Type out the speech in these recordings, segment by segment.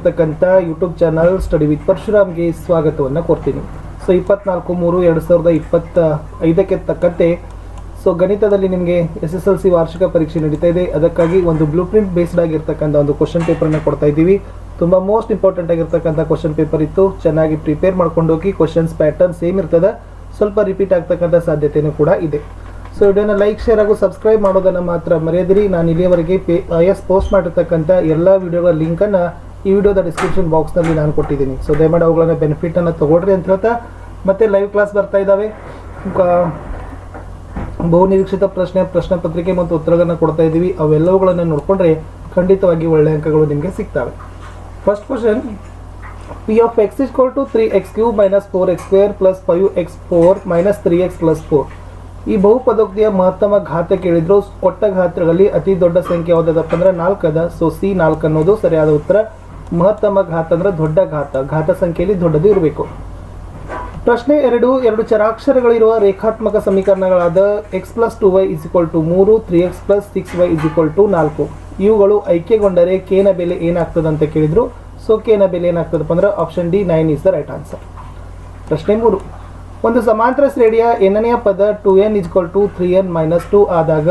ಇರ್ತಕ್ಕಂಥ YouTube channel study with ಪರಶುರಾಮ್ಗೆ ಸ್ವಾಗತವನ್ನು ಕೊಡ್ತೀನಿ ಸೊ, ಇಪ್ಪತ್ನಾಲ್ಕು ಮೂರು ಎರಡು ಸಾವಿರದ ಇಪ್ಪತ್ತ ಐದಕ್ಕೆ ತಕ್ಕಂತೆ, ಸೊ, ಗಣಿತದಲ್ಲಿ ನಿಮಗೆ ಎಸ್ ಎಸ್ ಎಲ್ ಸಿ ವಾರ್ಷಿಕ ಪರೀಕ್ಷೆ ನಡೀತಾ ಇದೆ. ಅದಕ್ಕಾಗಿ ಒಂದು ಬ್ಲೂ ಪ್ರಿಂಟ್ ಬೇಸ್ಡ್ ಆಗಿರ್ತಕ್ಕಂಥ ಒಂದು ಕ್ವಶನ್ ಪೇಪರ್ನ ಕೊಡ್ತಾ ಇದ್ದೀವಿ. ತುಂಬ ಮೋಸ್ಟ್ ಇಂಪಾರ್ಟೆಂಟ್ ಆಗಿರ್ತಕ್ಕಂಥ ಕ್ವಶನ್ ಪೇಪರ್ ಇತ್ತು. ಚೆನ್ನಾಗಿ ಪ್ರಿಪೇರ್ ಮಾಡ್ಕೊಂಡು ಹೋಗಿ ಕ್ವಶನ್ಸ್ ಪ್ಯಾಟರ್ನ್ ಸೇಮ್ ಇರ್ತದೆ. ಸ್ವಲ್ಪ ರಿಪೀಟ್ ಆಗ್ತಕ್ಕಂಥ ಸಾಧ್ಯತೆಯೂ ಕೂಡ ಇದೆ. ಸೊ ವಿಡಿಯೋನ ಲೈಕ್ ಶೇರ್ ಹಾಗೂ ಸಬ್ಸ್ಕ್ರೈಬ್ ಮಾಡೋದನ್ನು ಮಾತ್ರ ಮರೆಯದಿರಿ. ನಾನು ಇಲ್ಲಿಯವರೆಗೆ ಪೇ ಎಸ್ ಪೋಸ್ಟ್ ಮಾಡಿರ್ತಕ್ಕಂಥ ಎಲ್ಲ ವಿಡಿಯೋಗಳ ಲಿಂಕನ್ನು ಈ ವಿಡಿಯೋದ ಡಿಸ್ಕ್ರಿಪ್ಷನ್ ಬಾಕ್ಸ್ನಲ್ಲಿ ನಾನು ಕೊಟ್ಟಿದ್ದೀನಿ. ಸೊ ದಯಮಾಡಿ ಅವುಗಳನ್ನ ಬೆನಿಫಿಟನ್ನು ತೊಗೊಳ್ರಿ ಅಂತ ಹೇಳ್ತಾ, ಮತ್ತೆ ಲೈವ್ ಕ್ಲಾಸ್ ಬರ್ತಾ ಇದ್ದಾವೆ ಬಹುನಿರೀಕ್ಷಿತ ಬಹು ನಿರೀಕ್ಷಿತ ಪ್ರಶ್ನೆ ಪ್ರಶ್ನೆ ಪತ್ರಿಕೆ ಮತ್ತು ಉತ್ತರಗಳನ್ನು ಕೊಡ್ತಾ ಇದ್ದೀವಿ. ಅವೆಲ್ಲವುಗಳನ್ನು ನೋಡಿಕೊಂಡ್ರೆ ಖಂಡಿತವಾಗಿ ಒಳ್ಳೆಯ ಅಂಕಗಳು ನಿಮಗೆ ಸಿಗ್ತವೆ. First question P of X is two three X cube minus four X square plus five X four minus three X plus four ಈ ಬಹುಪದೋಕ್ತಿಯ ಮಹತ್ತಮ ಘಾತ ಕೇಳಿದ್ರು ಕೊಟ್ಟ ಘಾತ್ರಗಳಲ್ಲಿ ಅತಿ ದೊಡ್ಡ ಸಂಖ್ಯೆ ಯಾವುದಪ್ಪ ಅಂದ್ರೆ ನಾಲ್ಕದ ಸೊ ಸಿ ನಾಲ್ಕು ಅನ್ನೋದು ಸರಿಯಾದ ಉತ್ತರ. ಮಹತ್ತಮ ಘಾತ ಅಂದ್ರೆ ದೊಡ್ಡ ಘಾತ. ಘಾತ ಸಂಖ್ಯೆಯಲ್ಲಿ ದೊಡ್ಡದು ಇರಬೇಕು. ಪ್ರಶ್ನೆ ಎರಡು ಎರಡು ಚರಾಕ್ಷರಗಳಿರುವ ರೇಖಾತ್ಮಕ ಸಮೀಕರಣಗಳಾದ X plus two Y is equal to ಮೂರು three X plus six Y is equal to ನಾಲ್ಕು. ಇವುಗಳು ಐಕ್ಯಗೊಂಡರೆ ಕೇನ ಬೆಲೆ ಏನಾಗ್ತದೆ ಅಂತ ಕೇಳಿದ್ರು. ಸೊ ಕೇನ ಬೆಲೆ ಏನಾಗ್ತದಪ್ಪ ಅಂದ್ರೆ option D nine is the right answer ಪ್ರಶ್ನೆ ಮೂರು. ಒಂದು ಸಮಾಂತರ ಶ್ರೇಣಿಯ ಎನ್ನನೆಯ ಪದ two N is equal to three N minus two ಆದಾಗ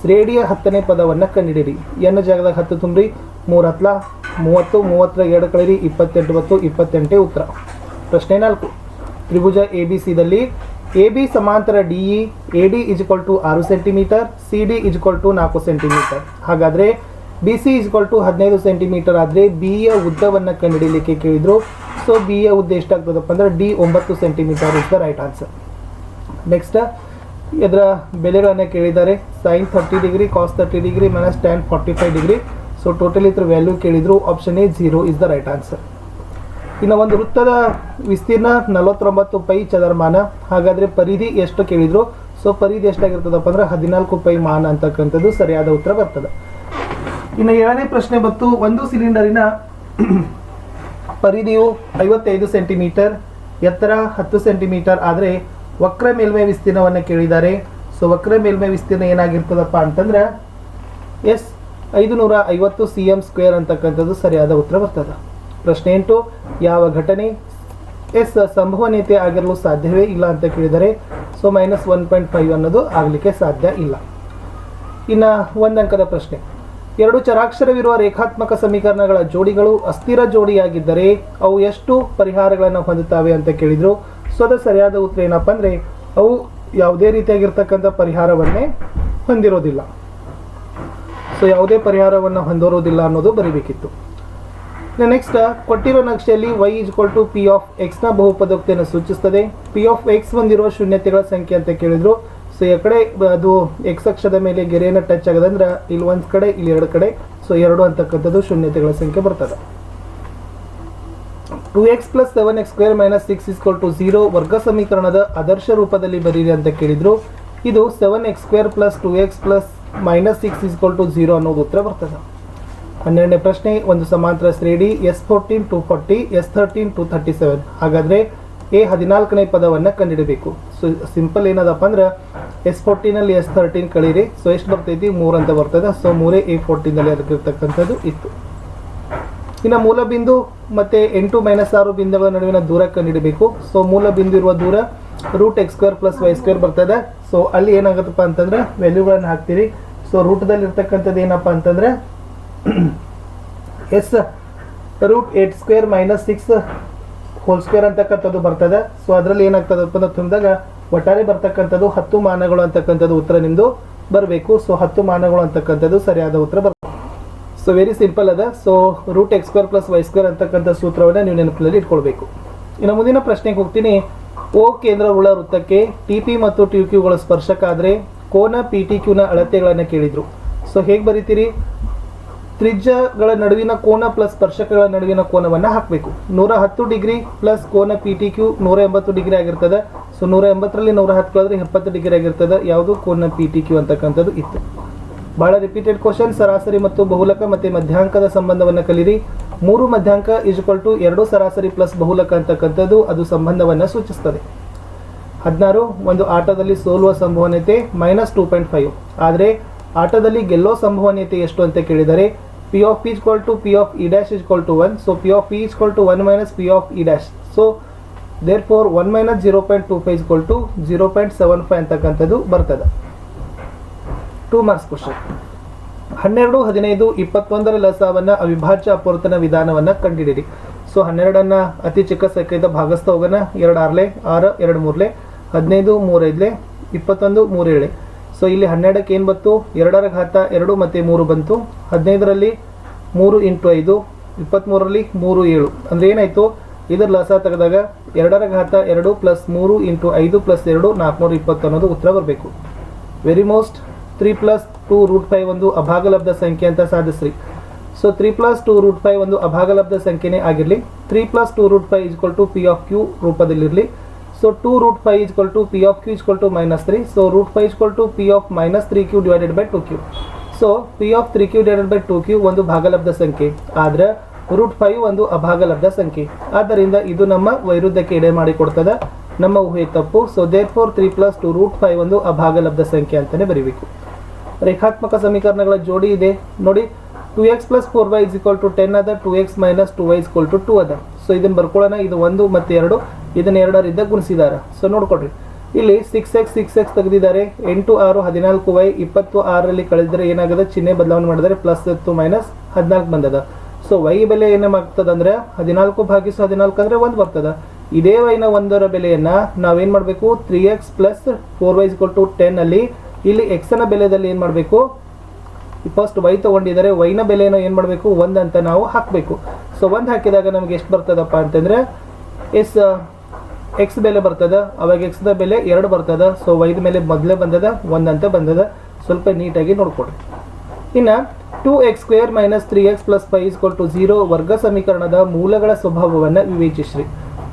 ಶ್ರೇಣಿಯ ಹತ್ತನೇ ಪದವನ್ನು ಕಂಡಿಡಿರಿ ಎನ್ನ ಜಾಗದಾಗ ಹತ್ತು ತುಂಬ್ರಿ, ಮೂರು ಹತ್ಲ ಮೂವತ್ತು ಮೂವತ್ತರ ಎರಡು ಕಳೆರಿ, ಇಪ್ಪತ್ತೆಂಟು ಮತ್ತು ಇಪ್ಪತ್ತೆಂಟೇ ಉತ್ತರ. ಪ್ರಶ್ನೆ ನಾಲ್ಕು. ತ್ರಿಭುಜ ಎ ಬಿ ಸಿದಲ್ಲಿ ಎ ಬಿ ಸಮಾಂತರ D E A D is equal to ಆರು centimetre C D is equal to ನಾಲ್ಕು ಸೆಂಟಿಮೀಟರ್. ಹಾಗಾದರೆ B C is equal to ಹದಿನೈದು ಸೆಂಟಿಮೀಟರ್ ಆದರೆ ಬಿ ಯ ಉದ್ದವನ್ನು ಕಂಡುಹಿಡಿಯಲಿಕ್ಕೆ ಕೇಳಿದರು. ಸೊ ಬಿ ಯ ಉದ್ದ ಎಷ್ಟಾಗ್ತದಪ್ಪ ಅಂದ್ರೆ ಡಿ ಒಂಬತ್ತು centimetre is the right answer next ಇದರ ಬೆಲೆಗಳನ್ನು ಕೇಳಿದ್ದಾರೆ. Sine thirty degree cos thirty degree minus tan forty five degree so total ಇದ್ರ ವ್ಯಾಲ್ಯೂ ಕೇಳಿದ್ರು option A zero is the right answer ಇನ್ನು ಒಂದು ವೃತ್ತದ ವಿಸ್ತೀರ್ಣ ನಲವತ್ತೊಂಬತ್ತು ಪೈ ಚದರ್ಮಾನ. ಹಾಗಾದರೆ ಪರಿಧಿ ಎಷ್ಟು ಕೇಳಿದ್ರು? ಸೊ ಪರಿಧಿ ಎಷ್ಟಾಗಿರ್ತದಪ್ಪ ಅಂದ್ರೆ ಹದಿನಾಲ್ಕು ಪೈ ಮಾನ ಅಂತಕ್ಕಂಥದ್ದು ಸರಿಯಾದ ಉತ್ತರ ಬರ್ತದೆ. ಇನ್ನು ಏಳನೇ ಪ್ರಶ್ನೆ ಬಂತು. ಒಂದು ಸಿಲಿಂಡರಿನ ಪರಿಧಿಯು ಐವತ್ತೈದು ಸೆಂಟಿಮೀಟರ್, ಎತ್ತರ ಹತ್ತು ಸೆಂಟಿಮೀಟರ್ ಆದರೆ ವಕ್ರ ಮೇಲ್ಮೈ ವಿಸ್ತೀರ್ಣವನ್ನು ಕೇಳಿದ್ದಾರೆ. ಸೊ ವಕ್ರ ಮೇಲ್ಮೈ ವಿಸ್ತೀರ್ಣ ಏನಾಗಿರ್ತದಪ್ಪ ಅಂತಂದ್ರೆ, ಎಸ್ ಐದು ನೂರ ಐವತ್ತು ಸಿ ಎಂ ಸ್ಕ್ವೇರ್ ಅಂತಕ್ಕಂಥದ್ದು ಸರಿಯಾದ ಉತ್ತರ ಬರ್ತದೆ. ಪ್ರಶ್ನೆ ಎಂಟು, ಯಾವ ಘಟನೆ ಎಸ್ ಸಂಭವನೀಯತೆ ಆಗಿರಲು ಸಾಧ್ಯವೇ ಇಲ್ಲ ಅಂತ ಕೇಳಿದರೆ so minus one point five ಅನ್ನೋದು ಆಗಲಿಕ್ಕೆ ಸಾಧ್ಯ ಇಲ್ಲ. ಇನ್ನು ಒಂದಂಕದ ಪ್ರಶ್ನೆ. ಎರಡು ಚರಾಕ್ಷರವಿರುವ ರೇಖಾತ್ಮಕ ಸಮೀಕರಣಗಳ ಜೋಡಿಗಳು ಅಸ್ಥಿರ ಜೋಡಿಯಾಗಿದ್ದರೆ ಅವು ಎಷ್ಟು ಪರಿಹಾರಗಳನ್ನು ಹೊಂದುತ್ತವೆ ಅಂತ ಕೇಳಿದರು. ಸೊ ಅದು ಸರಿಯಾದ ಉತ್ತರ ಏನಪ್ಪ ಅಂದರೆ ಅವು ಯಾವುದೇ ರೀತಿಯಾಗಿರ್ತಕ್ಕಂಥ ಪರಿಹಾರವನ್ನೇ ಹೊಂದಿರೋದಿಲ್ಲ. ಸೊ ಯಾವುದೇ ಪರಿಹಾರವನ್ನು ಹೊಂದಿರೋದಿಲ್ಲ ಅನ್ನೋದು ಬರೀಬೇಕಿತ್ತು. ನೆಕ್ಸ್ಟ್ ಕೊಟ್ಟಿರೋ ನಕ್ಷೆಯಲ್ಲಿ Y is equal to P of ಎಕ್ಸ್ನ ಬಹುಪದೋಕ್ತಿಯನ್ನು ಸೂಚಿಸ್ತದೆ. ಪಿ ಆಫ್ ಎಕ್ಸ್ ಹೊಂದಿರುವ ಶೂನ್ಯತೆಗಳ ಸಂಖ್ಯೆ ಅಂತ ಕೇಳಿದ್ರು. ಸೊ ಈ ಕಡೆ ಅದು ಎಕ್ಸ್ ಅಕ್ಷದ ಮೇಲೆ ಗೆರೆಯನ್ನು ಟಚ್ ಆಗದಂದ್ರೆ ಇಲ್ಲಿ ಒಂದು ಕಡೆ, ಇಲ್ಲಿ ಎರಡು ಕಡೆ, ಸೊ ಎರಡು ಅಂತಕ್ಕಂಥದ್ದು ಶೂನ್ಯತೆಗಳ ಸಂಖ್ಯೆ ಬರ್ತದೆ. Two x plus seven x square minus six equal to zero ವರ್ಗ ಸಮೀಕರಣದ ಆದರ್ಶ ರೂಪದಲ್ಲಿ ಬರೀರಿ ಅಂತ ಕೇಳಿದ್ರು. ಇದು seven x square plus two x plus minus six equal to zero ಅನ್ನೋದು ಉತ್ತರ ಬರ್ತದೆ. ಹನ್ನೆರಡನೇ ಪ್ರಶ್ನೆ, ಒಂದು ಸಮಾಂತರ ಶ್ರೇಣಿ, S fourteen to forty, S thirteen to thirty seven ಹಾಗಾದರೆ ಎ ಹದಿನಾಲ್ಕನೇ ಪದವನ್ನು ಕಂಡುಹಿಡಬೇಕು. ಸೊ, ಸಿಂಪಲ್ ಏನದಪ್ಪ ಅಂದ್ರೆ, ಎಸ್ ಫೋರ್ಟೀನಲ್ಲಿ ಎಸ್ ಥರ್ಟೀನ್ ಕಳೀರಿ. ಸೊ, ಎಷ್ಟು ಬರ್ತೈತಿ? ಮೂರು ಅಂತ ಬರ್ತದೆ. ಸೊ, ಮೂರೇ ಎ ಫೋರ್ಟೀನಲ್ಲಿ ಅದಕ್ಕಿರ್ತಕ್ಕಂಥದ್ದು ಇತ್ತು. ಇನ್ನು ಮೂಲ ಬಿಂದು ಮತ್ತೆ ಎಂಟು ಮೈನಸ್ ಆರು ಬಿಂದುಗಳ ನಡುವಿನ ದೂರ ಕಂಡುಹಿಡಬೇಕು ಸೊ ಮೂಲ ಬಿಂದು ಇರುವ ದೂರ root X square plus Y square ಬರ್ತದೆ. ಸೊ ಅಲ್ಲಿ ಏನಾಗುತ್ತಪ್ಪ ಅಂತಂದ್ರೆ ವ್ಯಾಲ್ಯೂಗಳನ್ನು ಹಾಕ್ತೀರಿ. ಸೊ ರೂಟದಲ್ಲಿ ಇರ್ತಕ್ಕಂಥದ್ದು ಏನಪ್ಪ ಅಂತಂದ್ರೆ S root eight square minus six whole square ಅಂತಕ್ಕಂಥದ್ದು ಬರ್ತದೆ. ಸೊ ಅದರಲ್ಲಿ ಏನಾಗ್ತದಪ್ಪ ಅಂತ ತುಂಬಿದಾಗ ಒಟ್ಟಾರೆ ಬರ್ತಕ್ಕಂಥದ್ದು ಹತ್ತು ಮಾನಗಳು ಅಂತಕ್ಕಂಥದ್ದು ಉತ್ತರ ನಿಮ್ಮದು ಬರಬೇಕು. ಸೊ ಹತ್ತು ಮಾನಗಳು ಅಂತಕ್ಕಂಥದ್ದು ಸರಿಯಾದ ಉತ್ತರ ಬರ್ತದೆ. ಸೊ ವೆರಿ ಸಿಂಪಲ್ ಅದ. So root X square plus Y square ಅಂತಕ್ಕಂಥ ಸೂತ್ರವನ್ನು ನೀವು ನೆನಪಿನಲ್ಲಿ ಇಟ್ಕೊಳ್ಬೇಕು. ಇನ್ನು ಮುಂದಿನ ಪ್ರಶ್ನೆಗೆ ಹೋಗ್ತೀನಿ. ಓ ಕೇಂದ್ರವುಳ್ಳ ವೃತ್ತಕ್ಕೆ ಟಿ ಪಿ ಮತ್ತು ಟಿ ಕ್ಯೂಗಳ ಸ್ಪರ್ಶಕ ಆದರೆ ಕೋನ ಪಿ ಟಿ ಕ್ಯೂನ ಅಳತೆಗಳನ್ನು ಕೇಳಿದ್ರು. ಸೊ ಹೇಗೆ ಬರೀತೀರಿ? ತ್ರಿಜ್ಯಗಳ ನಡುವಿನ ಕೋನ ಪ್ಲಸ್ ಸ್ಪರ್ಶಕಗಳ ನಡುವಿನ ಕೋನವನ್ನು ಹಾಕಬೇಕು. ನೂರ ಹತ್ತು ಡಿಗ್ರಿ ಪ್ಲಸ್ ಕೋನ ಪಿ ಟಿ ಕ್ಯೂ ನೂರ ಎಂಬತ್ತು ಡಿಗ್ರಿ ಆಗಿರ್ತದೆ. ಸೊ ನೂರ ಎಂಬತ್ತರಲ್ಲಿ ನೂರ ಹತ್ತು ಕಳೆದ್ರೆ ಎಪ್ಪತ್ತು ಡಿಗ್ರಿ ಆಗಿರ್ತದೆ. ಯಾವುದು? ಕೋನ ಪಿ ಟಿ ಕ್ಯೂ ಅಂತಕ್ಕಂಥದ್ದು ಇತ್ತು. ಬಹಳ ರಿಪೀಟೆಡ್ ಕ್ವಶನ್ ಸರಾಸರಿ ಮತ್ತು ಬಹುಲಕ ಮತ್ತು ಮಧ್ಯಾಂಕದ ಸಂಬಂಧವನ್ನು ಕಲಿರಿ. ಮೂರು ಮಧ್ಯಾಂಕ ಇಜ್ಕೊಲ್ ಟು ಎರಡು ಸರಾಸರಿ ಪ್ಲಸ್ ಬಹುಲಕ ಅಂತಕ್ಕಂಥದ್ದು ಅದು ಸಂಬಂಧವನ್ನು ಸೂಚಿಸ್ತದೆ. ಹದಿನಾರು, ಒಂದು ಆಟದಲ್ಲಿ ಸೋಲುವ ಸಂಭವನೀಯತೆ ಮೈನಸ್ ಟೂ ಪಾಯಿಂಟ್ ಫೈವ್ ಆದರೆ ಆಟದಲ್ಲಿ ಗೆಲ್ಲೋ ಸಂಭವನೀಯತೆ ಎಷ್ಟು ಅಂತ ಕೇಳಿದರೆ P of P is equal to P of E dash is equal to one so P of P is equal to one minus P of E dash so therefore one minus zero point two five is equal to zero point seven five ಅಂತಕ್ಕಂಥದ್ದು ಬರ್ತದೆ. Two marks question ಹನ್ನೆರಡು, ಹದಿನೈದು, ಇಪ್ಪತ್ತೊಂದರ ಲಸಾವನ್ನ ಅವಿಭಾಜ್ಯ ಅಪವರ್ತನ ವಿಧಾನವನ್ನ ಕಂಡಿಡಿರಿ. So ಹನ್ನೆರಡನ್ನು ಅತಿ ಚಿಕ್ಕ ಸಂಖ್ಯೆಯಿಂದ ಭಾಗಿಸ್ತಾ ಹೋಗೋಣ. ಎರಡು ಆರ್ಲೆ, ಆರು, ಎರಡು ಮೂರ್ಲೆ, ಹದಿನೈದು, ಮೂರೈದ್ಲೆ, ಇಪ್ಪತ್ತೊಂದು, ಮೂರೇಳೆ. ಸೊ ಇಲ್ಲಿ ಹನ್ನೆರಡಕ್ಕೆ ಏನು ಬಂತು? ಎರಡರ ಘಾತ ಎರಡು ಮತ್ತು ಮೂರು ಬಂತು. ಹದಿನೈದರಲ್ಲಿ ಮೂರು ಇಂಟು ಐದು ಇಪ್ಪತ್ತ್ಮೂರರಲ್ಲಿ ಮೂರು ಏಳು. ಅಂದರೆ ಏನಾಯಿತು? ಇದರ ಲಸ ತೆಗೆದಾಗ ಎರಡರ ಘಾತ ಎರಡು ಪ್ಲಸ್ ಮೂರು ಇಂಟು ಐದು ಪ್ಲಸ್ ಎರಡು ನಾಲ್ಕುನೂರ ಇಪ್ಪತ್ತು ಅನ್ನೋದು ಉತ್ತರ ಬರಬೇಕು. Very most three plus two root five ಒಂದು ಅಭಾಗಲಬ್ಧ ಸಂಖ್ಯೆ ಅಂತ ಸಾಧಿಸ್ರಿ. So three plus two root five ಒಂದು ಅಭಾಗಲಬ್ಧ ಸಂಖ್ಯೆನೇ ಆಗಿರಲಿ. Three plus two root five is equal to P of Q ರೂಪದಲ್ಲಿರಲಿ. So two root five is equal to P of Q is equal to minus three. So root five is equal to P of minus three Q divided by two Q. So P of three Q divided by two Q ಒಂದು ಭಾಗಲಬ್ಧ ಸಂಖ್ಯೆ. ಆದರೆ root five ಒಂದು ಅಭಾಗಲಬ್ಧ ಸಂಖ್ಯೆ. ಆದ್ದರಿಂದ ಇದು ನಮ್ಮ ವೈರುಧ್ಯಕ್ಕೆ ಎಡೆ ಮಾಡಿಕೊಡ್ತದೆ ನಮ್ಮ ಊಹೆ ತಪ್ಪು. So therefore three plus two root five ಒಂದು ಅಭಾಗಲಬ್ಧ ಸಂಖ್ಯೆ ಅಂತಲೇ ಬರೀಬೇಕು. ರೇಖಾತ್ಮಕ ಸಮೀಕರಣಗಳ ಜೋಡಿ ಇದೆ. ನೋಡಿ two X plus four Y is equal to ten ಅದ two X minus two Y is equal to two ಅದ ಸೊ ಇದನ್ನು ಬರ್ಕೊಳ್ಳೋಣ ಇದು ಒಂದು ಮತ್ತು ಎರಡು. ಇದನ್ನ ಎರಡರಿಂದ ಗುಣಿಸಿದ್ದಾರೆ ಸೊ ನೋಡ್ಕೊಡ್ರಿ ಇಲ್ಲಿ ಸಿಕ್ಸ್ ಎಕ್ಸ್ ಸಿಕ್ಸ್ ಎಕ್ಸ್ ತೆಗೆದಿದ್ದಾರೆ. ಎಂಟು, ಆರು, ಹದಿನಾಲ್ಕು ವೈ ಇಪ್ಪತ್ತು ಆರಲ್ಲಿ ಕಳೆದರೆ ಏನಾಗದ? ಚಿಹ್ನೆ ಬದಲಾವಣೆ ಮಾಡಿದರೆ ಪ್ಲಸ್ ಹತ್ತು ಮೈನಸ್ ಹದಿನಾಲ್ಕು ಬಂದದ. ಸೊ ವೈ ಬೆಲೆ ಏನಾಗ್ತದೆ ಅಂದ್ರೆ ಹದಿನಾಲ್ಕು ಭಾಗಿಸು ಹದಿನಾಲ್ಕು ಅಂದರೆ ಒಂದು ಬರ್ತದ. ಇದೇ ವೈನ ಒಂದರ ಬೆಲೆಯನ್ನು ನಾವೇನು ಮಾಡಬೇಕು? Three X plus four Y is equal to ten ಅಲ್ಲಿ ಇಲ್ಲಿ ಎಕ್ಸ್ನ ಬೆಲೆದಲ್ಲಿ ಏನು ಮಾಡಬೇಕು? ಫಸ್ಟ್ ವೈ ತಗೊಂಡಿದ್ದಾರೆ ವೈನ ಬೆಲೆಯನ್ನು ಏನು ಮಾಡಬೇಕು? ಒಂದು ಅಂತ ನಾವು ಹಾಕಬೇಕು. ಸೊ ಒಂದು ಹಾಕಿದಾಗ ನಮಗೆ ಎಷ್ಟು ಬರ್ತದಪ್ಪ ಅಂತಂದ್ರೆ, ಎಸ್ ಎಕ್ಸ್ ಬೆಲೆ ಬರ್ತದ, ಅವಾಗ ಎಕ್ಸ್ ದ ಬೆಲೆ ಎರಡು ಬರ್ತದ ಸೊ ವೈದ ಮೇಲೆ ಮೊದಲೇ ಬಂದದ, ಒಂದು ಅಂತ ಬಂದದ. ಸ್ವಲ್ಪ ನೀಟಾಗಿ ನೋಡ್ಕೊಡ್ರಿ ಇನ್ನು two X square minus three X plus five is equal to zero ವರ್ಗ ಸಮೀಕರಣದ ಮೂಲಗಳ ಸ್ವಭಾವವನ್ನು ವಿವೇಚಿಸ್ರಿ.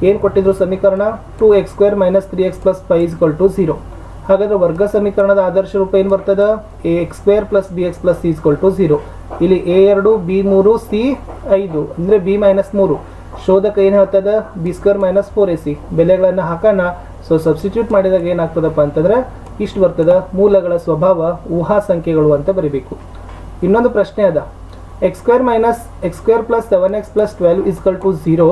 ಏನು ಕೊಟ್ಟಿದ್ರು ಸಮೀಕರಣ? Two X square minus three X plus is equal to zero ಹಾಗಾದ್ರೆ ವರ್ಗ ಸಮೀಕರಣದ ಆದರ್ಶ ರೂಪ ಏನು ಬರ್ತದ? A X square plus B X plus C is equal to zero ಇಲ್ಲಿ ಎ ಎರಡು ಬಿ ಮೂರು ಸಿ ಐದು. ಅಂದರೆ ಬಿ ಮೈನಸ್ ಮೂರು. ಶೋಧಕ ಏನು ಹೇಳ್ತದ? B square minus four A C ಬೆಲೆಗಳನ್ನು ಹಾಕೋಣ. ಸೊ ಸಬ್ಸ್ಟಿಟ್ಯೂಟ್ ಮಾಡಿದಾಗ ಏನಾಗ್ತದಪ್ಪ ಅಂತಂದ್ರೆ, ಇಷ್ಟು ಬರ್ತದ? ಮೂಲಗಳ ಸ್ವಭಾವ, ಊಹಾ ಸಂಖ್ಯೆಗಳು ಅಂತ ಬರೀಬೇಕು. ಇನ್ನೊಂದು ಪ್ರಶ್ನೆ ಅದ. X square minus X square plus seven X plus twelve is equal to zero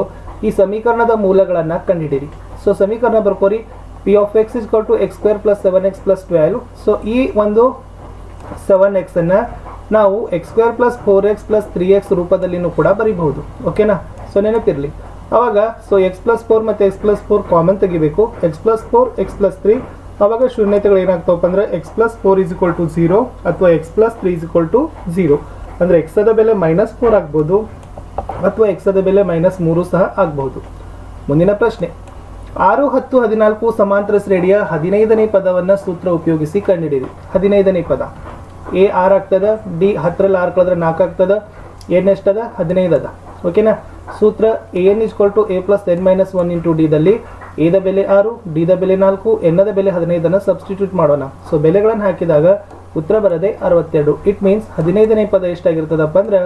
ಈ ಸಮೀಕರಣದ ಮೂಲಗಳನ್ನು ಕಂಡುಹಿಡಿರಿ ಸೊ ಸಮೀಕರಣ ಬರ್ಕೋರಿ. P of X is equal to X square plus seven X plus twelve so ಈ ಒಂದು ಸೆವೆನ್ ಎಕ್ಸನ್ನು ನಾವು X square plus four X plus three X ರೂಪದಲ್ಲಿನೂ ಕೂಡ ಬರೀಬಹುದು. ಓಕೆನಾ ಸೊ ನೆನಪಿರಲಿ. ಆವಾಗ ಸೊ ಎಕ್ಸ್ ಪ್ಲಸ್ ಫೋರ್ ಮತ್ತು ಎಕ್ಸ್ ಪ್ಲಸ್ ಫೋರ್ ಕಾಮನ್ ತೆಗಿಬೇಕು. X plus four X plus three ಆವಾಗ ಶೂನ್ಯತೆಗಳು ಏನಾಗ್ತಾವಪ್ಪ ಅಂದರೆ X plus four is equal to zero ಅಥವಾ X plus three is equal to zero ಅಂದರೆ ಎಕ್ಸದ ಬೆಲೆ ಮೈನಸ್ ಫೋರ್ ಆಗ್ಬೋದು ಅಥವಾ ಎಕ್ಸದ ಬೆಲೆ ಮೈನಸ್ ಮೂರು ಸಹ ಆಗ್ಬೋದು. ಮುಂದಿನ ಪ್ರಶ್ನೆ. ಆರು ಹತ್ತು ಹದಿನಾಲ್ಕು ಸಮಾಂತರ ಶ್ರೇಣಿಯ ಹದಿನೈದನೇ ಪದವನ್ನು ಸೂತ್ರ ಉಪಯೋಗಿಸಿ ಕಂಡುಹಿಡಿಯಿರಿ ಹದಿನೈದನೇ ಪದ. ಎ ಆರ್ ಆಗ್ತದ, ಡಿ ಹತ್ತರಲ್ಲಿ ಆರು ಕಳೆದ್ರೆ ನಾಲ್ಕು ಆಗ್ತದ, ಎನ್ ಎಷ್ಟದ ಹದಿನೈದು ಅದ ಓಕೆನಾ ಸೂತ್ರ A N is equal to A plus N minus one into ಡಿದಲ್ಲಿ ಎದ ಬೆಲೆ ಆರು ಡಿದ ಬೆಲೆ ನಾಲ್ಕು ಎನ್ನದ ಬೆಲೆ ಹದಿನೈದನ್ನು ಸಬ್ಸ್ಟಿಟ್ಯೂಟ್ ಮಾಡೋಣ. ಸೊ ಬೆಲೆಗಳನ್ನು ಹಾಕಿದಾಗ ಉತ್ತರ ಬರದೆ ಅರವತ್ತೆರಡು. ಇಟ್ ಮೀನ್ಸ್ ಹದಿನೈದನೇ ಪದ ಎಷ್ಟಾಗಿರ್ತದಪ್ಪ ಅಂದ್ರೆ